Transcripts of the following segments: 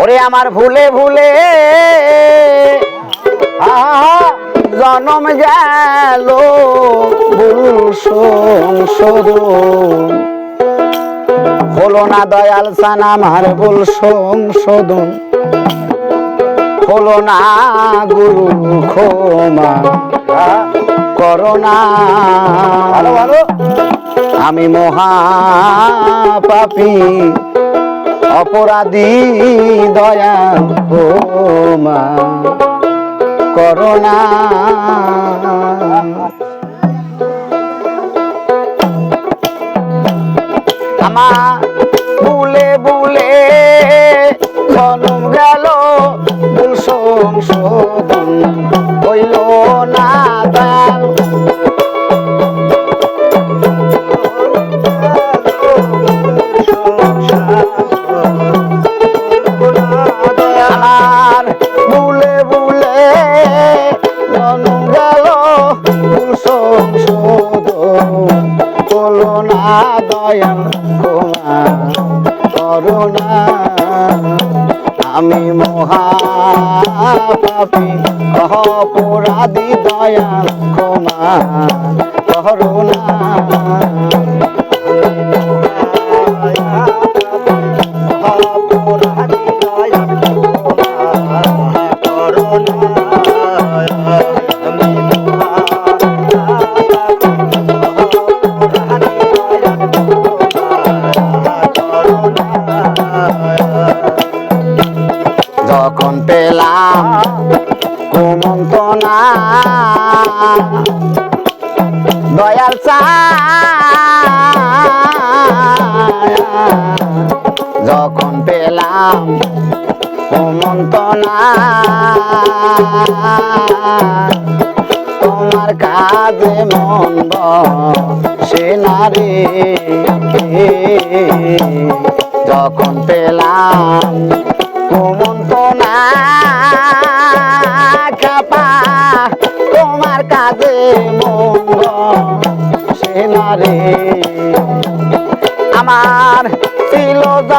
ওরে আমার ভুলে ভুলে জনম গেল হলো না দয়াল সান আমার ভুল সংশোধন হলো না গুরু ক্ষমা করোনা। আমি মহা পাপি অপরাধী দয়া ক্ষমা করোনা। আমার বুলে বুলে জনম গেল ভুল সংশোধন হইল। করুণা। আমি মহা পাপি অপরাধী দয়া ক্ষমা। করুণা। যখন পেলাম কুমন্তনা তোমার কাজে মন সে যখন পেলাম কুমন্তনা কাপা তোমার কাজে মন সে নারে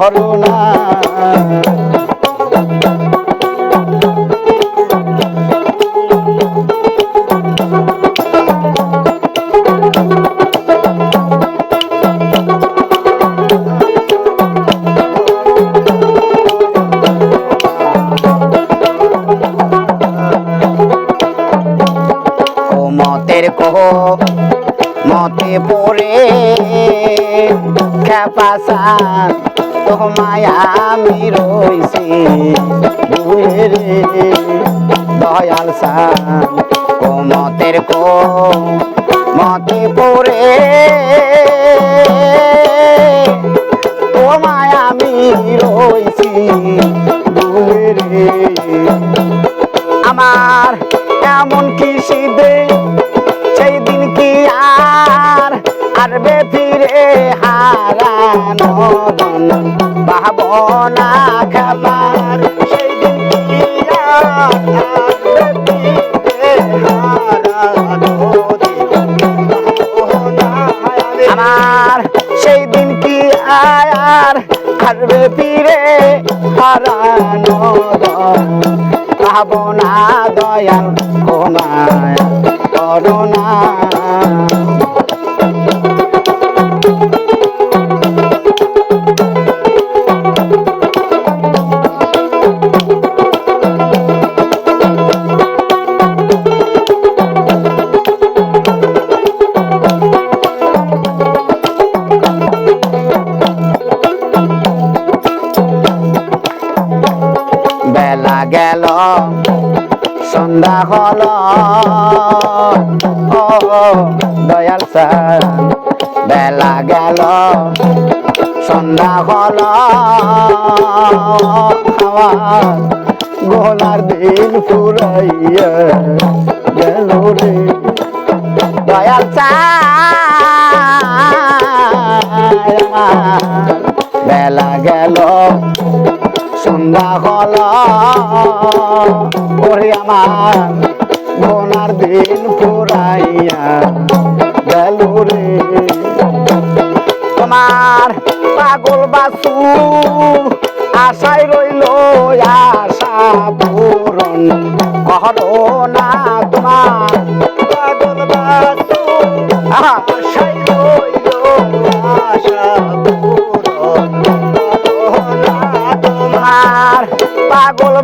করুণা ও মতের কহ মতে পড়ে খেপাসা তোমায় আমি রইছি দয়াল সান ও মতের কো মতে পরে। তোমায় আমি রইছি বন ভাবনা খাবার, সেই দিন আমার সেই দিন কি আয়ার আসবে ফিরে? হারানো ভাবনা দয়াল, ক্ষমায় করুণা সন্ধ্যা হল। দয়াল স্যার, বেলা গেল। সন্ধ্যা হল। গোলার দিন ফুরাইয়া গেল রে। দয়াল আমার বেলা গেল। সন্ধ্যা হল, ওরে আমার গোনার দিন পুরাইয়া গেল রে। তোমার পাগল বাসু আশায় রইল, আশা পূরণ করো না।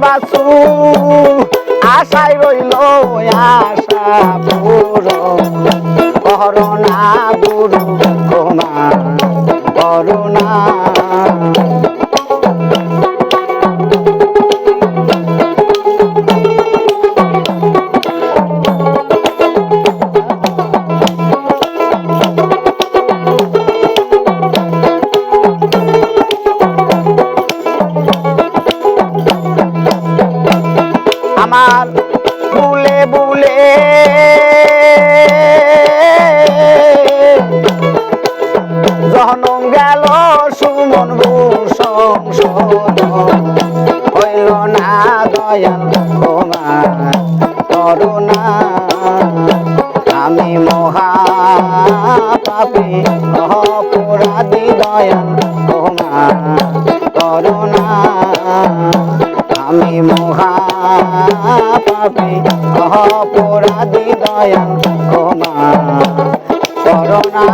পাগল আশাই রইল আশা পুরো করোনা গুরু ক্ষমা করোনা বুলে। জনম গেল সুমন সংসদ হইল না দয়াল তোমার করুণা আমি মহা পাপি অপরাধী দয়াল তোমার করুণা আমি মহা পাপি অপরাধী দয়াল ক্ষমা করোনা